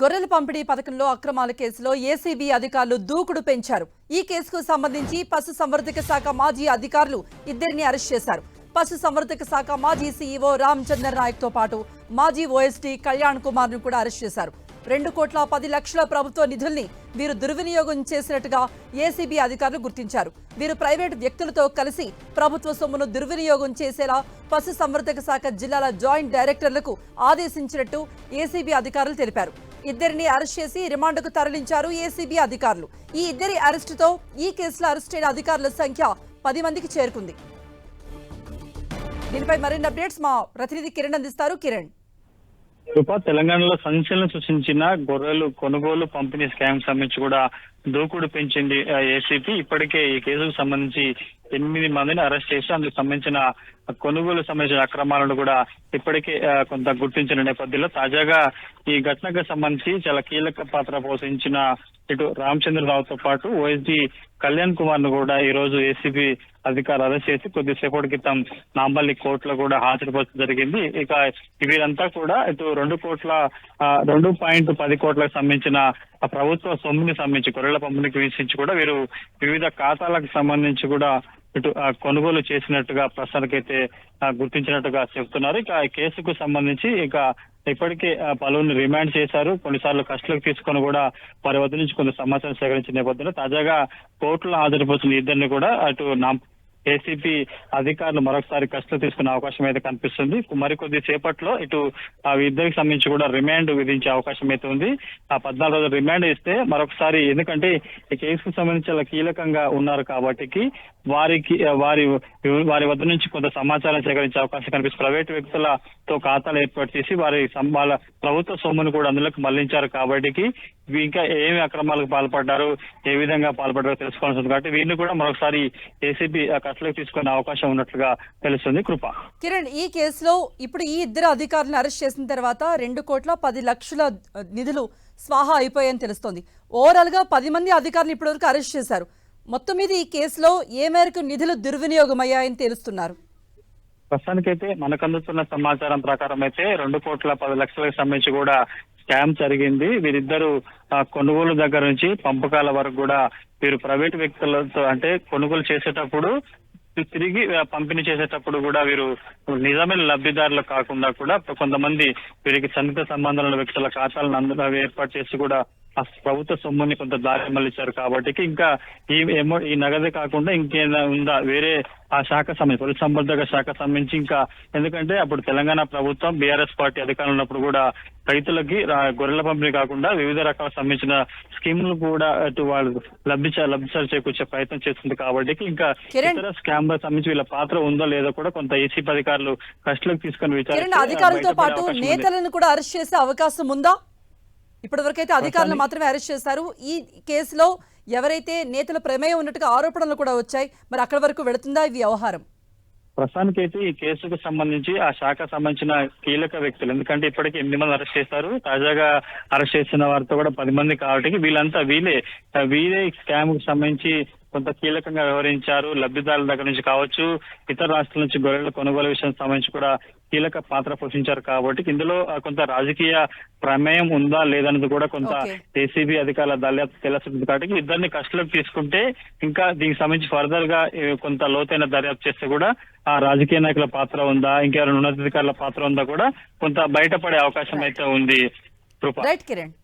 గొర్రెల పంపిణీ పథకంలో అక్రమాల కేసులో ఏసీబీ అధికారులు దూకుడు పెంచారు. ఈ కేసుకు సంబంధించి పశు సంవర్ధక శాఖ మాజీ అధికారులు ఇద్దరిని అరెస్ట్ చేశారు. పశు సంవర్ధక శాఖ మాజీ సీఈఓ రామచందర్ నాయక్తో పాటు మాజీ ఓఎస్డీ కళ్యాణ్ కుమార్ను కూడా అరెస్ట్ చేశారు. రెండు కోట్ల పది లక్షల ప్రభుత్వ నిధుల్ని వీరు దుర్వినియోగం చేసినట్టుగా ఏసీబీ అధికారులు గుర్తించారు. వీరు ప్రైవేట్ వ్యక్తులతో కలిసి ప్రభుత్వ సొమ్మును దుర్వినియోగం చేసేలా పశు సంవర్ధక శాఖ జిల్లాల జాయింట్ డైరెక్టర్లకు ఆదేశించినట్టు ఏసీబీ అధికారులు తెలిపారు. ఇద్దరిని అరెస్ట్ చేసి రిమాండ్కు తరలించారు ఏసీబీ అధికారులు. ఈ ఇద్దరి అరెస్టుతో ఈ కేసులో అరెస్ట్ అయిన అధికారుల సంఖ్య పది మందికి చేరుకుంది. దీనిపై మరిన్ని అప్డేట్స్ మా ప్రతినిధి కిరణ్ అందిస్తారు. కిరణ్. కృప తెలంగాణలో సంచలనం సృష్టించిన గొర్రెలు కొనుగోలు పంపిణీ స్కామ్ సంబంధించి కూడా దూకుడు పెంచింది ఏసీపీ ఇప్పటికే ఈ కేసుకు సంబంధించి ఎనిమిది మందిని అరెస్ట్ చేసి అందుకు సంబంధించిన కొనుగోలు సంబంధించిన అక్రమాలను కూడా ఇప్పటికే కొంత గుర్తించిన నేపథ్యంలో తాజాగా ఈ ఘటనకు సంబంధించి చాలా కీలక పాత్ర పోషించిన ఇటు రామచంద్రరావుతో పాటు ఓఎస్డి కళ్యాణ్ కుమార్ను కూడా ఈ రోజు ఏసీబీ అధికారులు అరెస్ట్ చేసి కొద్దిసేపటి క్రితం నాంబల్లి కోర్టులో కూడా హాజరుపరచడం జరిగింది. ఇక వీరంతా కూడా ఇటు రెండు కోట్ల రెండు పాయింట్ పది కోట్లకు సంబంధించిన ప్రభుత్వ సొమ్ముని సంబంధించి గొర్రెల పంపిణీకి వీక్షించి కూడా వీరు వివిధ ఖాతాలకు సంబంధించి కూడా ఇటు కొనుగోలు చేసినట్టుగా ప్రస్తుతానికైతే గుర్తించినట్టుగా చెప్తున్నారు. ఇక కేసుకు సంబంధించి ఇక ఇప్పటికే ఆ, పలువురిని రిమాండ్ చేశారు. కొన్నిసార్లు కస్టడీకి తీసుకొని కూడా వారి వద్ద నుంచి కొంత సమాచారం సేకరించిన నేపథ్యంలో తాజాగా కోర్టులో హాజరుపోతున్న ఇద్దరిని కూడా అటు ఏసీపీ అధికారులు మరొకసారి కస్టడీ తీసుకునే అవకాశం అయితే కనిపిస్తుంది. మరికొద్ది సేపట్లో ఇటు ఆ ఇద్దరికి సంబంధించి కూడా రిమాండ్ విధించే అవకాశం అయితే ఉంది. ఆ పద్నాలుగు రోజులు రిమాండ్ ఇస్తే మరొకసారి ఎందుకంటే ఈ కేసుకు సంబంధించి చాలా కీలకంగా ఉన్నారు కాబట్టి వారికి వారి వారి వద్ద నుంచి కొంత సమాచారం సేకరించే అవకాశం కనిపిస్తుంది. ప్రైవేట్ వ్యక్తులతో ఖాతాలు ఏర్పాటు చేసి వారి వాళ్ళ ప్రభుత్వ సొమ్మును కూడా అందులోకి మళ్ళించారు కాబట్టి ఇంకా ఏమి అక్రమాలకు పాల్పడ్డారు ఏ విధంగా పాల్పడ్డారో తెలుసుకోవాల్సి ఉంది కాబట్టి వీరిని కూడా మరొకసారి ఏసీబీ కస్టడీకి తీసుకునే అవకాశం ఉన్నట్లుగా తెలుస్తుంది. కృప. కిరణ్ ఈ కేసులో ఇప్పుడు ఈ ఇద్దరు అధికారులను అరెస్ట్ చేసిన తర్వాత రెండు కోట్ల పది లక్షల నిధులు స్వాహా అయిపోయాయని తెలుస్తోంది. ఓవరాల్గా పది మంది అధికారులు ఇప్పటివరకు అరెస్ట్ చేశారు. మొత్తం మీద ఈ కేసులో ఏ మేరకు నిధులు దుర్వినియోగం అయ్యాయని తెలుస్తున్నారు? ప్రస్తుతానికైతే మనకు అందుతున్న సమాచారం ప్రకారం అయితే రెండు కోట్ల పది లక్షలకు సంబంధించి కూడా స్కామ్ జరిగింది. వీరిద్దరు ఆ, కొనుగోలు దగ్గర నుంచి పంపకాల వరకు కూడా వీరు ప్రైవేట్ వ్యక్తులతో అంటే కొనుగోలు చేసేటప్పుడు తిరిగి పంపిణీ చేసేటప్పుడు కూడా వీరు నిజమైన లబ్ధిదారులు కాకుండా కూడా కొంతమంది వీరికి సన్నిహిత సంబంధాల వ్యక్తుల ఖాతాలను అందులో ఏర్పాటు చేసి కూడా ఆ ప్రభుత్వ సొమ్ముని కొంత దారి మళ్ళించారు కాబట్టి ఇంకా ఈ ఈ నగదు కాకుండా ఇంకేమైనా ఉందా వేరే ఆ శాఖ సంబంధించి పొలి సంబంధక శాఖ సంబంధించి ఇంకా ఎందుకంటే అప్పుడు తెలంగాణ ప్రభుత్వం బీఆర్ఎస్ పార్టీ అధికారంలో ఉన్నప్పుడు కూడా రైతులకి గొర్రెల పంపిణీ కాకుండా వివిధ రకాల సంబంధించిన స్కీములు కూడా అటు వాళ్ళు లబ్ధి లబ్ధిసారి చేకూర్చే ప్రయత్నం చేస్తుంది కాబట్టి ఇంకా. ఇతర స్కామ్ సంబంధించి వీళ్ళ పాత్ర ఉందో లేదో కూడా కొంత ఏసీపీ అధికారులు కస్టడీలోకి తీసుకొని విచారిస్తే అధికారులతో పాటు. నేతలను కూడా అరెస్ట్ చేసే అవకాశం ఉందా ఇప్పటివరకైతే అధికారులు మాత్రమే అరెస్ట్ చేశారు. ఈ కేసులో ఎవరైతే నేతల ప్రమేయం ఉన్నట్టుగా ఆరోపణలు కూడా వచ్చాయి మరి అక్కడి వరకు వెళుతుందా ఈ వ్యవహారం? ప్రస్తుతానికైతే ఈ కేసుకు సంబంధించి ఆ శాఖ సంబంధించిన కీలక వ్యక్తులు ఎందుకంటే ఇప్పటికి ఎనిమిది మంది అరెస్ట్ చేశారు. తాజాగా అరెస్ట్ చేసిన వారితో కూడా పది మంది కాబట్టి వీళ్ళంతా వీళ్ళే. ఆ, వీళ్ళే స్కామ్కు సంబంధించి కొంత కీలకంగా వ్యవహరించారు. లబ్ధిదారుల దగ్గర నుంచి కావచ్చు ఇతర రాష్ట్రాల నుంచి గొర్రెల కొనుగోలు విషయం సంబంధించి కూడా కీలక పాత్ర పోషించారు కాబట్టి ఇందులో కొంత రాజకీయ ప్రమేయం ఉందా లేదన్నది కూడా కొంత. ఏసీబీ అధికారుల దర్యాప్తు తెలుస్తుంది కాబట్టి ఇద్దరిని కస్టడీలోకి తీసుకుంటే ఇంకా దీనికి సంబంధించి ఫర్దర్గా కొంత లోతైన దర్యాప్తు చేస్తే కూడా ఆ రాజకీయ నాయకుల పాత్ర ఉందా ఇంకెవరైనా ఉన్నతాధికారుల పాత్ర ఉందా కూడా కొంత బయటపడే అవకాశం అయితే ఉంది. కృప రైట్ కిరణ్